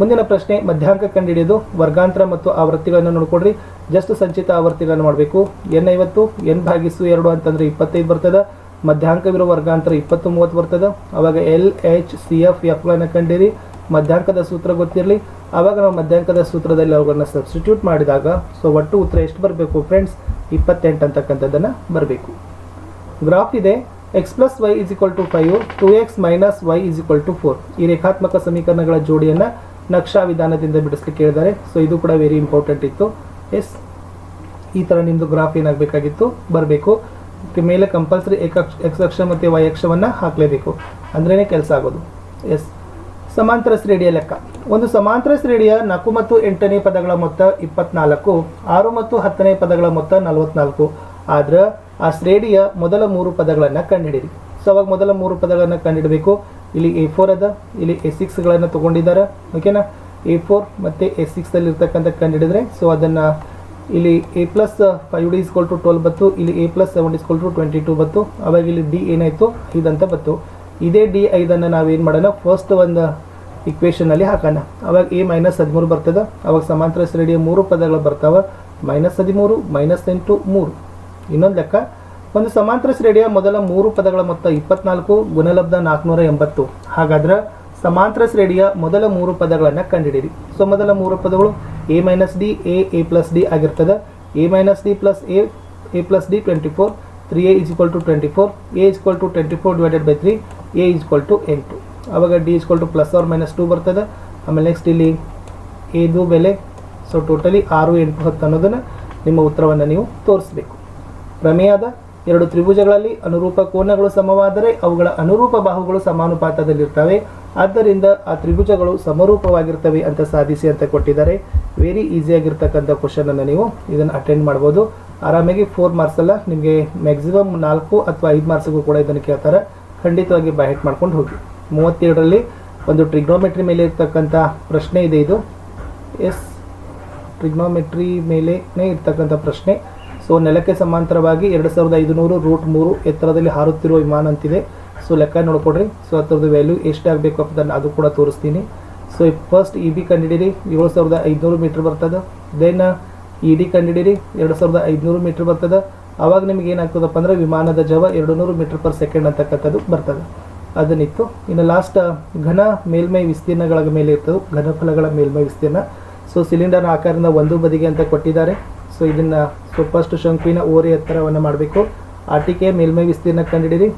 ಮುಂದಿನ ಪ್ರಶ್ನೆ, ಮಧ್ಯಾಂಕ ಕಂಡುಹಿಡಿಯೋದು ವರ್ಗಾಂತರ ಮತ್ತು ಆವೃತ್ತಿಗಳನ್ನು ನೋಡ್ಕೊಡ್ರಿ. ಜಸ್ಟ್ ಸಂಚಿತ ಆವೃತ್ತಿಗಳನ್ನು ಮಾಡಬೇಕು. ಎನ್ ಐವತ್ತು ಎನ್ ಭಾಗಿಸು ಎರಡು ಅಂತಂದರೆ ಇಪ್ಪತ್ತೈದು ಬರ್ತದೆ. ಮಧ್ಯಾಂಕವಿರೋ ವರ್ಗಾಂತರ ಇಪ್ಪತ್ತು ಮೂವತ್ತು ಬರ್ತದೆ. ಅವಾಗ ಎಲ್ ಎಚ್ ಸಿ ಎಫ್ ಎಫ್ಗಳನ್ನು ಕಂಡಿರಿ. ಮಧ್ಯಾಂಕದ ಸೂತ್ರ ಗೊತ್ತಿರಲಿ. ಆವಾಗ ನಾವು ಮಧ್ಯಾಂಕದ ಸೂತ್ರದಲ್ಲಿ ಅವುಗಳನ್ನ ಸಬ್ಸ್ಟಿಟ್ಯೂಟ್ ಮಾಡಿದಾಗ ಸೊ ಒಟ್ಟು ಉತ್ತರ ಎಷ್ಟು ಬರಬೇಕು ಫ್ರೆಂಡ್ಸ್ ಇಪ್ಪತ್ತೆಂಟು ಅಂತಕ್ಕಂಥದ್ದನ್ನು ಬರಬೇಕು. ಗ್ರಾಫ್ ಇದೆ. X plus Y is equal to five two X minus Y is equal to four ಈ ರೇಖಾತ್ಮಕ ಸಮೀಕರಣಗಳ ಜೋಡಿಯನ್ನು ನಕ್ಷಾ ವಿಧಾನದಿಂದ ಬಿಡಿಸ್ಲಿಕ್ಕೆ ಹೇಳಿದ್ದಾರೆ. ಸೊ ಇದು ಕೂಡ ವೆರಿ ಇಂಪಾರ್ಟೆಂಟ್ ಇತ್ತು. ಎಸ್ ಈ ಥರ ನಿಮ್ಮದು ಗ್ರಾಫ್ ಏನಾಗಬೇಕಾಗಿತ್ತು? ಬರಬೇಕು. ಮೇಲೆ ಕಂಪಲ್ಸರಿ ಏಕಕ್ಷ ಎಕ್ಸ್ ಮತ್ತು ವೈ ಅಕ್ಷವನ್ನು ಹಾಕಲೇಬೇಕು. ಅಂದ್ರೇ ಕೆಲಸ ಆಗೋದು. ಎಸ್. ಸಮಾಂತರ ಶ್ರೇಣಿಯ ಲೆಕ್ಕ. ಒಂದು ಸಮಾಂತರ ಶ್ರೇಣಿಯ ನಾಲ್ಕು ಮತ್ತು ಎಂಟನೇ ಪದಗಳ ಮೊತ್ತ ಇಪ್ಪತ್ನಾಲ್ಕು, ಆರು ಮತ್ತು ಹತ್ತನೇ ಪದಗಳ ಮೊತ್ತ ನಲವತ್ನಾಲ್ಕು. ಆದ್ರೆ ಆ ಶ್ರೇಣಿಯ ಮೊದಲ ಮೂರು ಪದಗಳನ್ನು ಕಂಡುಹಿಡಿರಿ ಸೊ ಅವಾಗ ಮೊದಲ ಮೂರು ಪದಗಳನ್ನು ಕಂಡುಹಿಡಬೇಕು. ಇಲ್ಲಿ ಎ ಫೋರ್ ಅದ, ಇಲ್ಲಿ ಎ ಸಿಕ್ಸ್ಗಳನ್ನು ತಗೊಂಡಿದ್ದಾರೆ ಓಕೆನಾ ಎ ಫೋರ್ ಮತ್ತು ಎ ಸಿಕ್ಸಲ್ಲಿ ಇರ್ತಕ್ಕಂಥ ಕಂಡುಹಿಡಿದ್ರೆ ಸೊ ಅದನ್ನು ಇಲ್ಲಿ A plus five D is equal to twelve ಬತ್ತು ಇಲ್ಲಿ A plus seven is equal to twenty two ಬತ್ತು ಅವಾಗ ಇಲ್ಲಿ ಡಿ ಏನಾಯಿತು? ಇದಂತ ಬತ್ತು ಇದೇ ಡಿ ಐದನ್ನು ನಾವೇನು ಮಾಡೋಣ? ಫಸ್ಟ್ ಒಂದು ಇಕ್ವೇಷನಲ್ಲಿ ಹಾಕೋಣ. ಅವಾಗ ಎ ಮೈನಸ್ ಹದಿಮೂರು ಬರ್ತದೆ. ಅವಾಗ ಸಮಾಂತರ ಶ್ರೇಣಿಯ ಮೂರು ಪದಗಳು ಬರ್ತಾವೆ. ಮೈನಸ್ ಹದಿಮೂರು ಮೈನಸ್ ಎಂಟು, ಮೂರು. ಇನ್ನೊಂದು ಲೆಕ್ಕ. ಒಂದು ಸಮಾಂತರ ಶ್ರೇಣಿಯ ಮೊದಲ ಮೂರು ಪದಗಳ ಮೊತ್ತ ಇಪ್ಪತ್ನಾಲ್ಕು, ಗುಣಲಬ್ಧ ನಾಲ್ಕುನೂರ ಎಂಬತ್ತು. ಹಾಗಾದ್ರೆ ಸಮಾಂತರ ಶ್ರೇಣಿಯ ಮೊದಲ ಮೂರು ಪದಗಳನ್ನು ಕಂಡುಹಿಡಿಯಿರಿ ಸೊ, ಮೊದಲ ಮೂರು ಪದಗಳು A minus D A A plus D ಆಗಿರ್ತದೆ. A minus D plus A A plus D twenty four three A is equal to twenty four A is equal to twenty four divided by three A is equal to ಎಂಟು ಆವಾಗ D is equal to plus or minus two ಬರ್ತದೆ. ಆಮೇಲೆ next ಇಲ್ಲಿ ಎದು ಬೆಲೆ. So totally ಆರು, ಎಂಟು, ಹತ್ತು ಅನ್ನೋದನ್ನು ನಿಮ್ಮ ಉತ್ತರವನ್ನು ನೀವು ತೋರಿಸಬೇಕು. ಪ್ರಮೇಯದ ಎರಡು ತ್ರಿಭುಜಗಳಲ್ಲಿ ಅನುರೂಪ ಕೋನಗಳು ಸಮವಾದರೆ ಅವುಗಳ ಅನುರೂಪ ಬಾಹುಗಳು ಸಮಾನುಪಾತದಲ್ಲಿರ್ತವೆ. ಆದ್ದರಿಂದ ಆ ತ್ರಿಭುಜಗಳು ಸಮರೂಪವಾಗಿರ್ತವೆ ಅಂತ ಸಾಧಿಸಿ ಅಂತ ಕೊಟ್ಟಿದ್ದಾರೆ. ವೆರಿ ಈಸಿಯಾಗಿರ್ತಕ್ಕಂಥ ಕ್ವಶನನ್ನು ನೀವು ಇದನ್ನು ಅಟೆಂಡ್ ಮಾಡ್ಬೋದು. ಆರಾಮಾಗಿ ಫೋರ್ ಮಾರ್ಕ್ಸ್ ಅಲ್ಲ, ನಿಮಗೆ ಮ್ಯಾಕ್ಸಿಮಮ್ ನಾಲ್ಕು ಅಥವಾ ಐದು ಮಾರ್ಕ್ಸ್ಗೂ ಕೂಡ ಇದನ್ನು ಕೇಳ್ತಾರೆ. ಖಂಡಿತವಾಗಿ ಬೈಹೆಟ್ ಮಾಡ್ಕೊಂಡು ಹೋಗಿ. ಮೂವತ್ತೇಳರಲ್ಲಿ ಒಂದು ಟ್ರಿಗ್ನೋಮೆಟ್ರಿ ಮೇಲೆ ಇರ್ತಕ್ಕಂಥ ಪ್ರಶ್ನೆ ಇದೆ ಇದು. ಎಸ್ ಟ್ರಿಗ್ನೋಮೆಟ್ರಿ ಮೇಲೆನೇ ಇರ್ತಕ್ಕಂಥ ಪ್ರಶ್ನೆ. ಸೊ ನೆಲಕ್ಕೆ ಸಮಾಂತರವಾಗಿ ಎರಡು ಸಾವಿರದ ಐದುನೂರು ರೂಟ್ ಮೂರು ಎತ್ತರದಲ್ಲಿ ಹಾರುತ್ತಿರುವ ವಿಮಾನ ಅಂತಿದೆ. ಸೊ ಲೆಕ್ಕ ನೋಡ್ಕೊಡ್ರಿ. ಸೊ ಅದರದ್ದು ವ್ಯಾಲ್ಯೂ ಎಷ್ಟು ಆಗಬೇಕು ಅದನ್ನು ಅದು ಕೂಡ ತೋರಿಸ್ತೀನಿ. ಸೊ ಫಸ್ಟ್ ಇ ಬಿ ಕಂಡಿಡೀರಿ ಏಳು ಸಾವಿರದ ಐದುನೂರು ಮೀಟ್ರ್ ಬರ್ತದೆ. ದೆನ್ ಇ ಡಿ ಕಂಡಿಡೀರಿ ಎರಡು ಸಾವಿರದ ಐದುನೂರು ಮೀಟ್ರ್ ಬರ್ತದೆ. ಆವಾಗ ನಿಮ್ಗೆ ಏನಾಗ್ತದಪ್ಪ ಅಂದ್ರೆ ವಿಮಾನದ ಜವ ಎರಡು ನೂರು ಮೀಟ್ರ್ ಪರ್ ಸೆಕೆಂಡ್ ಅಂತಕ್ಕಂಥದ್ದು ಬರ್ತದೆ. ಅದನ್ನಿತ್ತು. ಇನ್ನು ಲಾಸ್ಟ್ ಘನ ಮೇಲ್ಮೈ ವಿಸ್ತೀರ್ಣಗಳ ಮೇಲೆ ಇರ್ತದೆ ಘನಫಲಗಳ ಮೇಲ್ಮೈ ವಿಸ್ತೀರ್ಣ. ಸೊ ಸಿಲಿಂಡರ್ ಆಕಾರದಿಂದ ಒಂದು ಬದಿಗೆ ಅಂತ ಕೊಟ್ಟಿದ್ದಾರೆ. ಸೊ ಇದನ್ನು ಸೊ ಫಸ್ಟ್ ಶಂಕುವಿನ ಓರೆ ಎತ್ತರವನ್ನು ಮಾಡಬೇಕು. ಆಟಿಕೆ ಮೇಲ್ಮೈ ವಿಸ್ತೀರ್ಣ ಕಂಡಿಡಿರಿ